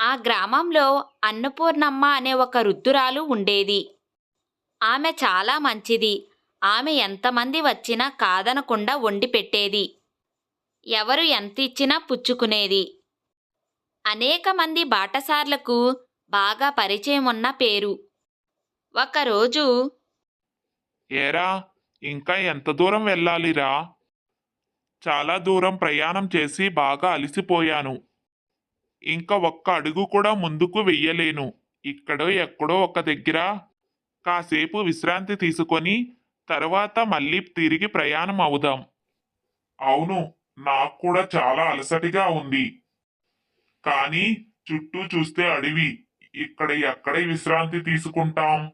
ఆ గ్రామంలో అన్నపూర్ణమ్మ అనే ఒక వృద్ధురాలు ఉండేది. ఆమె చాలా మంచిది. ఆమె ఎంతమంది వచ్చినా కాదనకుండా వండి పెట్టేది. ఎవరు ఎంత ఇచ్చినా పుచ్చుకునేది. అనేక మంది బాటసార్లకు బాగా పరిచయం ఉన్న పేరు. ఒకరోజు ఏరా ఇంకా ఎంత దూరం వెళ్ళాలిరా? చాలా దూరం ప్రయాణం చేసి బాగా అలసిపోయాను. ఇంకా ఒక్క అడుగు కూడా ముందుకు వెయ్యలేను. ఇక్కడో ఎక్కడో ఒక దగ్గర కాసేపు విశ్రాంతి తీసుకొని తర్వాత మళ్ళీ తిరిగి ప్రయాణం అవుదాం. అవును నాకు కూడా చాలా అలసటిగా ఉంది. కానీ చుట్టూ చూస్తే అడవి. ఇక్కడ ఎక్కడ విశ్రాంతి తీసుకుంటాం.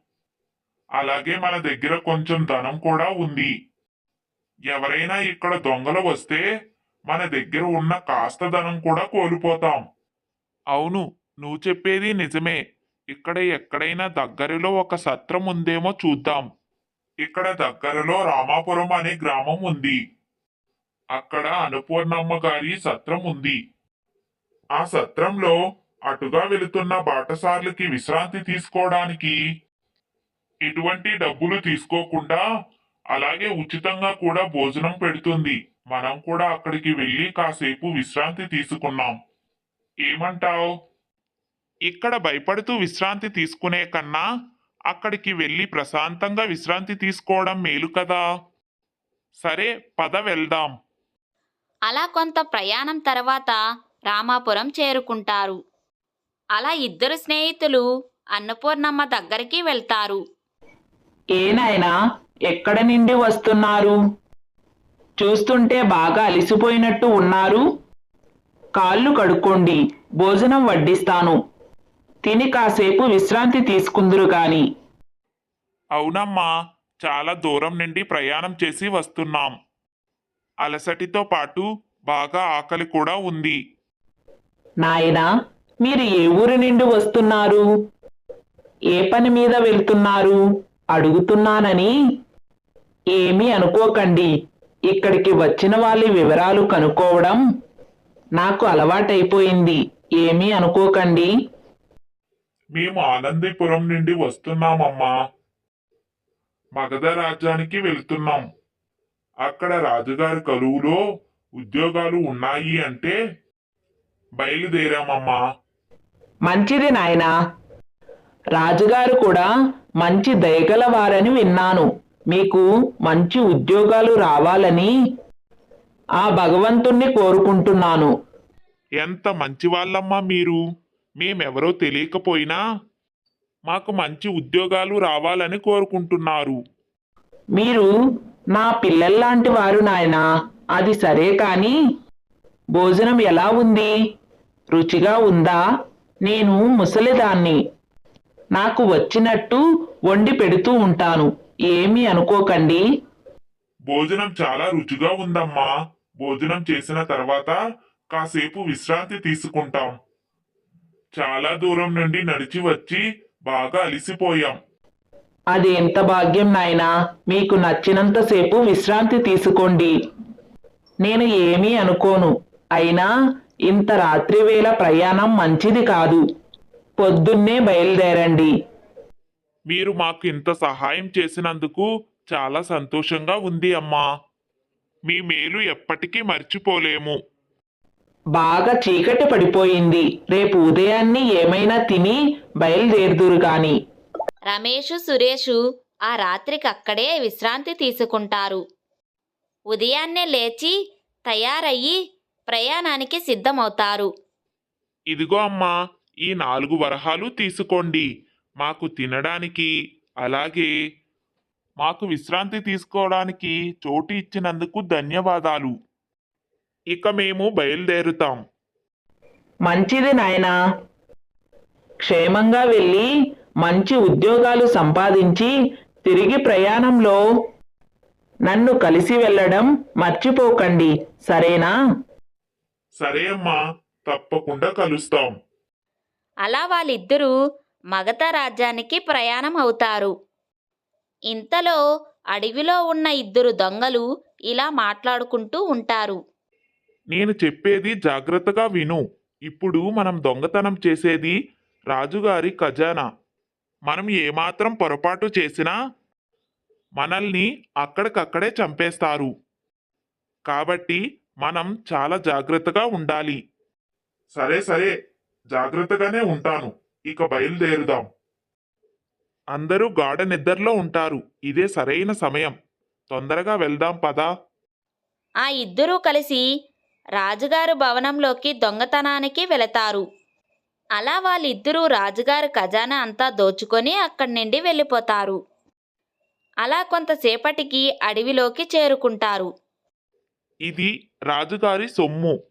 అలాగే మన దగ్గర కొంచెం ధనం కూడా ఉంది. ఎవరైనా ఇక్కడ దొంగలు వస్తే మన దగ్గర ఉన్న కాస్త ధనం కూడా కోల్పోతాం. అవును నువ్వు చెప్పేది నిజమే. ఇక్కడ ఎక్కడైనా దగ్గరలో ఒక సత్రం ఉందేమో చూద్దాం. ఇక్కడ దగ్గరలో రామాపురం అనే గ్రామం ఉంది. అక్కడ అనుపూర్ణమ్మ గారి సత్రం ఉంది. ఆ సత్రంలో అటుగా వెళుతున్న బాటసార్లకి విశ్రాంతి తీసుకోవడానికి ఎటువంటి డబ్బులు తీసుకోకుండా అలాగే ఉచితంగా కూడా భోజనం పెడుతుంది. మనం కూడా అక్కడికి వెళ్ళి కాసేపు విశ్రాంతి తీసుకున్నాం. ఏమంటావ్? ఇక్కడ భయపడుతూ విశ్రాంతి తీసుకునే కన్నా అక్కడికి వెళ్ళి ప్రశాంతంగా విశ్రాంతి తీసుకోవడం మేలు కదా. సరే పద వెళ్దాం. అలా కొంత ప్రయాణం తర్వాత రామాపురం చేరుకుంటారు. అలా ఇద్దరు స్నేహితులు అన్నపూర్ణమ్మ దగ్గరికి వెళ్తారు. ఏ నాయనా ఎక్కడ నుండి వస్తున్నారు? చూస్తుంటే బాగా అలిసిపోయినట్టు ఉన్నారు. కాళ్ళు కడుక్కోండి భోజనం వడ్డిస్తాను. తిని కాసేపు విశ్రాంతి తీసుకుందురు గాని. అవునమ్మా చాలా దూరం నుండి ప్రయాణం చేసి వస్తున్నాం. అలసటితో పాటు బాగా ఆకలి కూడా ఉంది. నాయనా మీరు ఏ ఊరి నుండి వస్తున్నారు? ఏ పని మీద వెళ్తున్నారు? అడుగుతున్నానని? ఏమీ అనుకోకండి. ఇక్కడికి వచ్చిన వాళ్ళ వివరాలు కనుక్కోవడం నాకు అలవాటైపోయింది. ఏమీ అనుకోకండి. మేము ఆనందిపురం నుండి వస్తున్నామమ్మా. మగధ రాజ్యానికి వెళ్తున్నాం. అక్కడ రాజుగారి కరువులో ఉద్యోగాలు ఉన్నాయి అంటే బయలుదేరామమ్మా. మంచిది నాయనా. రాజుగారు కూడా మంచి దయగల వారని విన్నాను. మీకు మంచి ఉద్యోగాలు రావాలని ఆ భగవంతుణ్ణి కోరుకుంటున్నాను. ఎంత మంచి వాళ్ళమ్మా మీరు. మేమెవరో తెలియకపోయినా మాకు మంచి ఉద్యోగాలు రావాలని కోరుకుంటున్నారు. మీరు నా పిల్లల్లాంటి వారు నాయనా అది సరే కాని భోజనం ఎలా ఉంది? రుచిగా ఉందా? నేను ముసలిదాన్ని. నాకు వచ్చినట్టు వండి పెడుతూ ఉంటాను. ఏమీ అనుకోకండి. భోజనం చాలా రుచిగా ఉందమ్మా. భోజనం చేసిన తర్వాత కాసేపు విశ్రాంతి తీసుకుంటాం. చాలా దూరం నుండి నడిచి వచ్చి బాగా అలిసిపోయాం. అది ఎంత భాగ్యం నాయనా మీకు నచ్చినంతసేపు విశ్రాంతి తీసుకోండి. నేను ఏమీ అనుకోను అయినా ఇంత రాత్రి వేళ ప్రయాణం మంచిది కాదు. పొద్దున్నే బయలుదేరండి. మీరు మాకు ఇంత సహాయం చేసినందుకు చాలా సంతోషంగా ఉంది అమ్మా. మీ మేలు ఎప్పటికీ మర్చిపోలేము. బాగా చీకటి పడిపోయింది. రేపు ఉదయాన్నే ఏమైనా తిని బయలుదేరుదురు గాని. రమేషు సురేషు ఆ రాత్రికి అక్కడే విశ్రాంతి తీసుకుంటారు. ఉదయాన్నే లేచి తయారయ్యి ప్రయాణానికి సిద్ధమవుతారు. ఇదిగో అమ్మా ఈ నాలుగు వరహాలు తీసుకోండి. మాకు తినడానికి అలాగే మాకు విశ్రాంతి తీసుకోవడానికి చోటు ఇచ్చినందుకు ధన్యవాదాలు. ఇక మేము బయలుదేరుతాం. మంచిది నాయనా. క్షేమంగా వెళ్ళి మంచి ఉద్యోగాలు సంపాదించి తిరిగి ప్రయాణంలో నన్ను కలిసి వెళ్ళడం మర్చిపోకండి సరేనా? సరే అమ్మా తప్పకుండా కలుస్తాం. అలా వాళ్ళిద్దరూ మగధ రాజ్యానికి ప్రయాణం అవుతారు ఇంతలో అడవిలో ఉన్న ఇద్దరు దొంగలు ఇలా మాట్లాడుకుంటూ ఉంటారు. నేను చెప్పేది జాగ్రత్తగా విను. ఇప్పుడు మనం దొంగతనం చేసేది రాజుగారి ఖజానా. మనం ఏమాత్రం పొరపాటు చేసినా మనల్ని అక్కడికక్కడే చంపేస్తారు. కాబట్టి మనం చాలా జాగ్రత్తగా ఉండాలి. సరే సరే. జాగ్రత్తగానే ఉంటాను. ఇక బయలుదేరుదాం. అందరూ గాఢ నిద్రలో ఉంటారు. ఇదే సరైన సమయం. తొందరగా వెళ్దాం పదా. ఆ ఇద్దరూ కలిసి రాజుగారు భవనంలోకి దొంగతనానికి వెళతారు. అలా వాళ్ళిద్దరూ రాజుగారి ఖజానా అంతా దోచుకొని అక్కడి నుండి వెళ్ళిపోతారు. అలా కొంతసేపటికి అడవిలోకి చేరుకుంటారు. ఇది రాజుగారి సొమ్ము.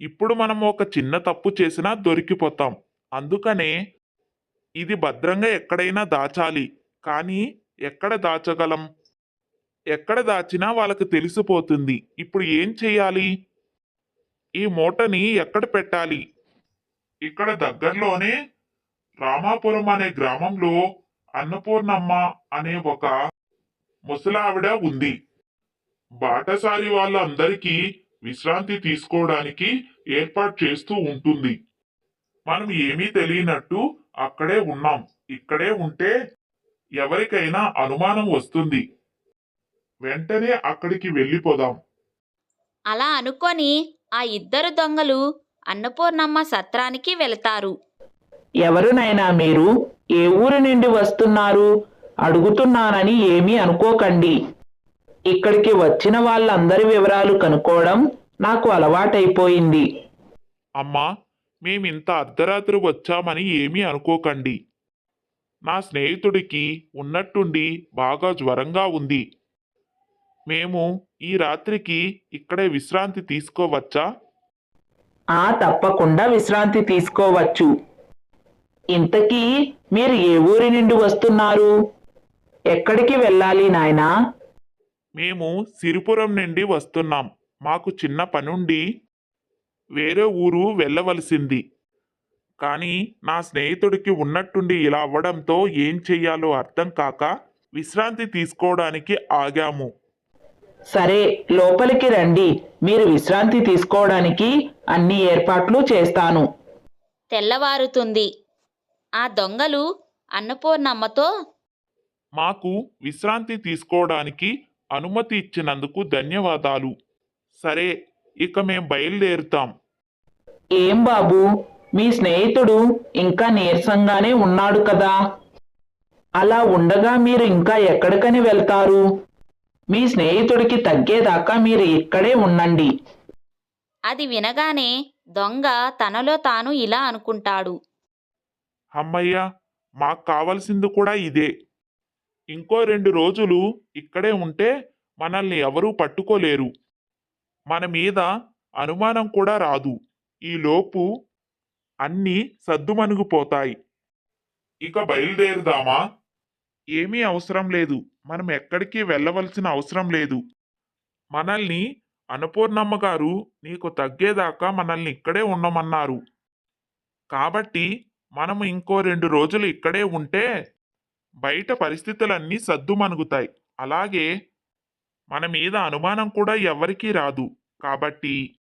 ఇప్పుడు మనం ఒక చిన్న తప్పు చేసినా దొరికిపోతాం. అందుకనే ఇది భద్రంగా ఎక్కడైనా దాచాలి. కానీ ఎక్కడ దాచగలం? ఎక్కడ దాచినా వాళ్ళకి తెలిసిపోతుంది. ఇప్పుడు ఏం చెయ్యాలి? ఈ మూటని ఎక్కడ పెట్టాలి? ఇక్కడ దగ్గరలోనే రామాపురం అనే గ్రామంలో అన్నపూర్ణమ్మ అనే ఒక ముసలావిడ ఉంది. బాటసారి వాళ్ళందరికీ విశ్రాంతి తీసుకోవడానికి ఏర్పాటు చేస్తూ ఉంటుంది. మనం ఏమీ తెలియనట్టు అక్కడే ఉన్నాం. ఇక్కడే ఉంటే ఎవరికైనా అనుమానం వస్తుంది. వెంటనే అక్కడికి వెళ్ళిపోదాం. అలా అనుకొని ఆ ఇద్దరు దొంగలు అన్నపూర్ణమ్మ సత్రానికి వెళతారు. ఎవరునైనా మీరు? ఏ ఊరి నుండి వస్తున్నారు? అడుగుతున్నానని ఏమీ అనుకోకండి. ఇక్కడికి వచ్చిన వాళ్ళందరి వివరాలు కనుక్కోవడం నాకు అలవాటైపోయింది. అమ్మా మేమింత అర్ధరాత్రి వచ్చామని ఏమీ అనుకోకండి. నా స్నేహితుడికి ఉన్నట్టుండి బాగా జ్వరంగా ఉంది. మేము ఈ రాత్రికి ఇక్కడే విశ్రాంతి తీసుకోవచ్చా? ఆ తప్పకుండా విశ్రాంతి తీసుకోవచ్చు. ఇంతకీ మీరు ఏ ఊరి నుండి వస్తున్నారు? ఎక్కడికి వెళ్ళాలి నాయనా? మేము సిరిపురం నుండి వస్తున్నాం. మాకు చిన్న పనుండి వేరే ఊరు వెళ్ళవలసింది. కానీ నా స్నేహితుడికి ఉన్నట్టుండి ఇలా అవ్వడంతో ఏం చెయ్యాలో అర్థం కాక విశ్రాంతి తీసుకోవడానికి ఆగాము. సరే లోపలికి రండి. మీరు విశ్రాంతి తీసుకోవడానికి అన్ని ఏర్పాట్లు చేస్తాను. తెల్లవారుతుంది. ఆ దొంగలు అన్నపూర్ణమ్మతో మాకు విశ్రాంతి తీసుకోవడానికి అనుమతి ఇచ్చినందుకు ధన్యవాదాలు. సరే ఇక మేం బయలుదేరుతాం. ఏం బాబు? మీ స్నేహితుడు ఇంకా నీరసంగానే ఉన్నాడు కదా. అలా ఉండగా మీరు ఇంకా ఎక్కడికని వెళ్తారు? మీ స్నేహితుడికి తగ్గేదాకా మీరు ఇక్కడే ఉండండి. అది వినగానే దొంగ తనలో తాను ఇలా అనుకుంటాడు. అమ్మయ్య మాకు కావలసింది కూడా ఇదే. ఇంకో రెండు రోజులు ఇక్కడే ఉంటే మనల్ని ఎవరూ పట్టుకోలేరు. మన మీద అనుమానం కూడా రాదు. ఈలోపు అన్నీ సద్దుమణుగుపోతాయి. ఇక బయలుదేరుదామా? ఏమీ అవసరం లేదు. మనం ఎక్కడికి వెళ్ళవలసిన అవసరం లేదు. మనల్ని అన్నపూర్ణమ్మ గారు నీకు తగ్గేదాకా మనల్ని ఇక్కడే ఉండమన్నారు. కాబట్టి మనం ఇంకో రెండు రోజులు ఇక్కడే ఉంటే బయట పరిస్థితులన్నీ సద్దుమణుగుతాయి. అలాగే మన మీద అనుమానం కూడా ఎవ్వరికీ రాదు. కాబట్టి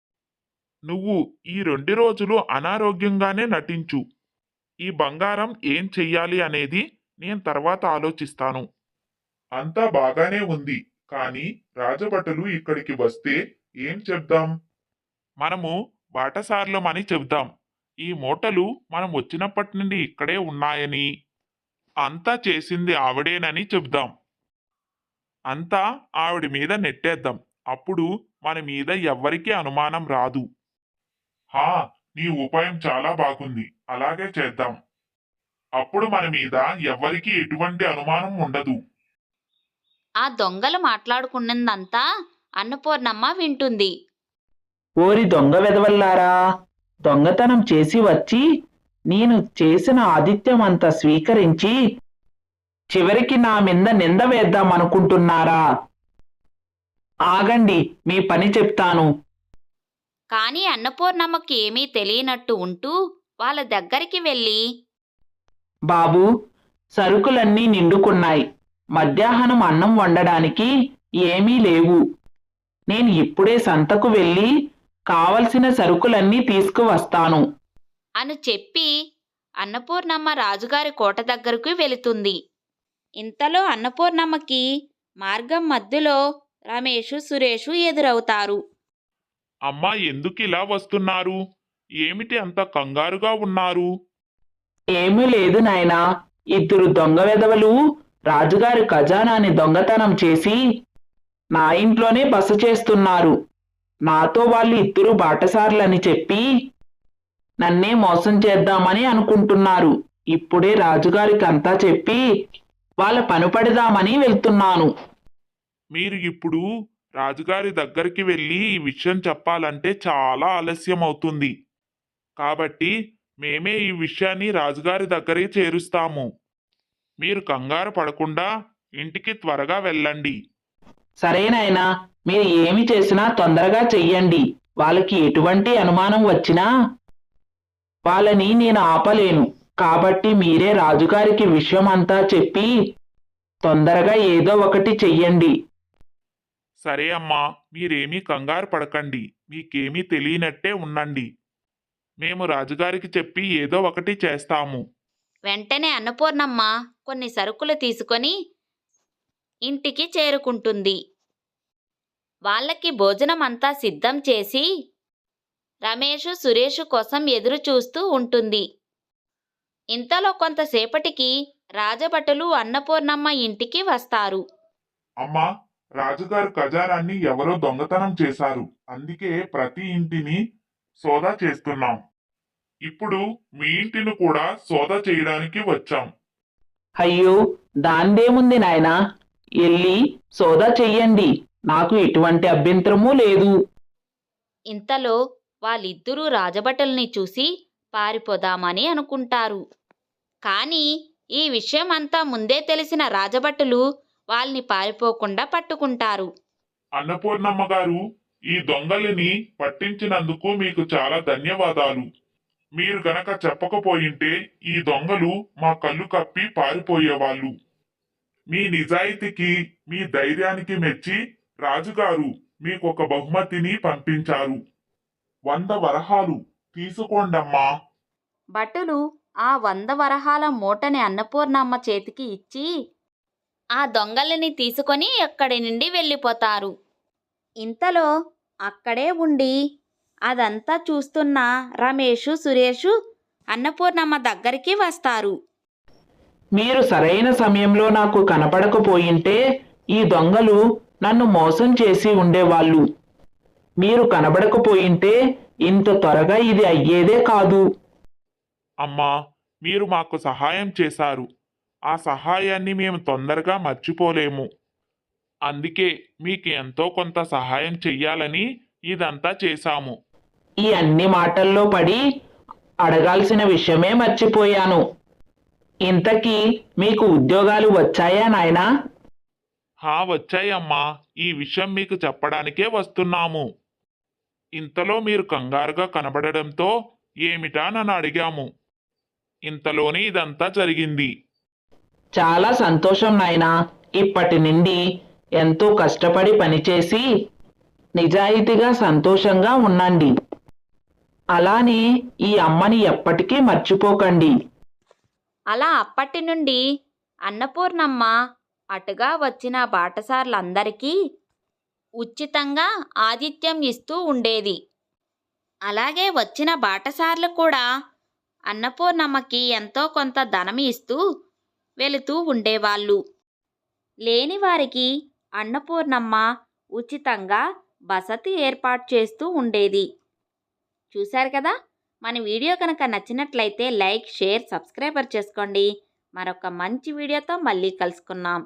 నువ్వు ఈ రెండు రోజులు అనారోగ్యంగానే నటించు. ఈ బంగారం ఏం చెయ్యాలి అనేది నేను తర్వాత ఆలోచిస్తాను. అంతా బాగానే ఉంది కానీ రాజభటులు ఇక్కడికి వస్తే ఏం చెప్దాం? మనము బాటసార్లమని చెబుదాం. ఈ మూటలు మనం వచ్చినప్పటి నుండి ఇక్కడే ఉన్నాయని. అంతా చేసింది ఆవిడేనని చెబుదాం. అంతా ఆవిడ మీద నెట్టేద్దాం. అప్పుడు మన మీద ఎవ్వరికీ అనుమానం రాదు. హా నీ ఉపాయం చాలా బాగుంది. అలాగే చేద్దాం. అప్పుడు మన మీద ఎవ్వరికీ ఎటువంటి అనుమానం ఉండదు. ఆ దొంగలు మాట్లాడుకున్నదంతా అన్నపూర్ణమ్మ వింటుంది. ఓరి దొంగ వెదవల్లారా దొంగతనం చేసి వచ్చి నేను చేసిన ఆదిత్యం అంతా స్వీకరించి చివరికి నా మీద నింద వేద్దాం అనుకుంటున్నారా? ఆగండి మీ పని చెప్తాను. కానీ అన్నపూర్ణమ్మకి ఏమీ తెలియనట్టు ఉంటూ వాళ్ళ దగ్గరికి వెళ్ళి బాబు సరుకులన్నీ నిండుకున్నాయి. మధ్యాహ్నం అన్నం వండడానికి ఏమీ లేవు. నేను ఇప్పుడే సంతకు వెళ్ళి కావలసిన సరుకులన్నీ తీసుకువస్తాను. అని చెప్పి అన్నపూర్ణమ్మ రాజుగారి కోట దగ్గరకు వెళుతుంది. ఇంతలో అన్నపూర్ణమ్మకి మార్గం మధ్యలో రమేషు సురేషు ఎదురవుతారు. అమ్మా ఎందుకు ఇలా వస్తున్నారు? ఏమిటి అంత కంగారుగా ఉన్నారు? ఏమీ లేదు నాయనా. ఇద్దరు దొంగ వెధవలు రాజుగారి ఖజానాని దొంగతనం చేసి నా ఇంట్లోనే బస చేస్తున్నారు. నాతో వాళ్ళు ఇద్దరు బాటసార్లని చెప్పి నన్నే మోసం చేద్దామని అనుకుంటున్నారు. ఇప్పుడే రాజుగారికి అంతా చెప్పి వాళ్ళ పనిపడదామని వెళ్తున్నాను. మీరు ఇప్పుడు రాజుగారి దగ్గరికి వెళ్ళి ఈ విషయం చెప్పాలంటే చాలా ఆలస్యం అవుతుంది. కాబట్టి మేమే ఈ విషయాన్ని రాజుగారి దగ్గరికి చేరుస్తాము. మీరు కంగారు పడకుండా ఇంటికి త్వరగా వెళ్ళండి. సరేనాయనా మీరు ఏమి చేసినా తొందరగా చెయ్యండి. వాళ్ళకి ఎటువంటి అనుమానం వచ్చినా వాళ్ళని నేను ఆపలేను. కాబట్టి మీరే రాజుగారికి విషయం అంతా చెప్పి తొందరగా ఏదో ఒకటి చెయ్యండి. సరే అమ్మా మీరేమీ కంగారు పడకండి. మీకేమీ తెలియనట్టే ఉండండి. మేము రాజుగారికి చెప్పి ఏదో ఒకటి చేస్తాము. వెంటనే అన్నపూర్ణమ్మ కొన్ని సరుకులు తీసుకొని ఇంటికి చేరుకుంటుంది. వాళ్ళకి భోజనం అంతా సిద్ధం చేసి రమేషు సురేషు కోసం ఎదురు చూస్తూ ఉంటుంది. ఇంతలో కొంతసేపటికి రాజభటులు అన్నపూర్ణమ్మ ఇంటికి వస్తారు. అమ్మా రాజుగారు ఖజానాన్ని ఎవరో దొంగతనం చేశారు. అందుకే ప్రతి ఇంటిని సోదా చేస్తున్నాం. ఇప్పుడు మీ ఇంటిని కూడా సోదా చేయడానికి వచ్చాం. అయ్యో దాందేముంది నాయనా? వెళ్ళి సోదా చెయ్యండి. నాకు ఎటువంటి అభ్యంతరమూ లేదు. ఇంతలో వాళ్ళిద్దరూ రాజభటుల్ని చూసి పారిపోదామని అనుకుంటారు. కానీ ఈ విషయం అంతా ముందే తెలిసిన రాజభటులు వాళ్ళని పారిపోకుండా పట్టుకుంటారు. అన్నపూర్ణమ్మ గారు ఈ దొంగలిని పట్టించినందుకు మీకు చాలా ధన్యవాదాలు. మీరు గనక చెప్పకపోయింటే ఈ దొంగలు మా కళ్ళు కప్పి పారిపోయేవాళ్ళు. మీ నిజాయితీకి మీ ధైర్యానికి మెచ్చి రాజుగారు మీకు ఒక బహుమతిని పంపించారు. వంద వరహాలు తీసుకోండమ్మా. భటులు ఆ వంద వరహాల మూటని అన్నపూర్ణమ్మ చేతికి ఇచ్చి ఆ దొంగలని తీసుకొని అక్కడి నుండి వెళ్ళిపోతారు. ఇంతలో అక్కడే ఉండి అదంతా చూస్తున్న రమేషు సురేషు అన్నపూర్ణమ్మ దగ్గరికి వస్తారు. మీరు సరైన సమయంలో నాకు కనపడకపోయింటే ఈ దొంగలు నన్ను మోసం చేసి ఉండేవాళ్ళు. మీరు కనబడకపోయింటే ఇంత త్వరగా ఇది అయ్యేదే కాదు. అమ్మా మీరు మాకు సహాయం చేశారు. ఆ సహాయాన్ని మేము తొందరగా మర్చిపోలేము. అందుకే మీకు ఎంతో కొంత సహాయం చెయ్యాలని ఇదంతా చేశాము. ఈ అన్ని మాటల్లో పడి అడగాల్సిన విషయమే మర్చిపోయాను. ఇంతకీ మీకు ఉద్యోగాలు వచ్చాయా నాయనా? హా వచ్చాయమ్మా. ఈ విషయం మీకు చెప్పడానికే వస్తున్నాము. ఇంతలో మీరు కంగారుగా కనబడడంతో ఏమిటా నన్ను అడిగాము. ఇంతలోనే ఇదంతా జరిగింది. చాలా సంతోషం నాయనా. ఇప్పటి నుండి ఎంతో కష్టపడి పనిచేసి నిజాయితీగా సంతోషంగా ఉండండి. అలానే ఈ అమ్మని ఎప్పటికీ మర్చిపోకండి. అలా అప్పటి నుండి అన్నపూర్ణమ్మ అటుగా వచ్చిన బాటసార్లందరికీ ఉచితంగా ఆతిథ్యం ఇస్తూ ఉండేది. అలాగే వచ్చిన బాటసార్లు కూడా అన్నపూర్ణమ్మకి ఎంతో కొంత ధనం ఇస్తూ వెళుతూ ఉండేవాళ్ళు. లేని వారికి అన్నపూర్ణమ్మ ఉచితంగా వసతి ఏర్పాటు చేస్తూ ఉండేది. చూశారు కదా? మన వీడియో కనుక నచ్చినట్లయితే లైక్ షేర్ సబ్స్క్రైబర్ చేసుకోండి. మరొక మంచి వీడియోతో మళ్ళీ కలుసుకుందాం.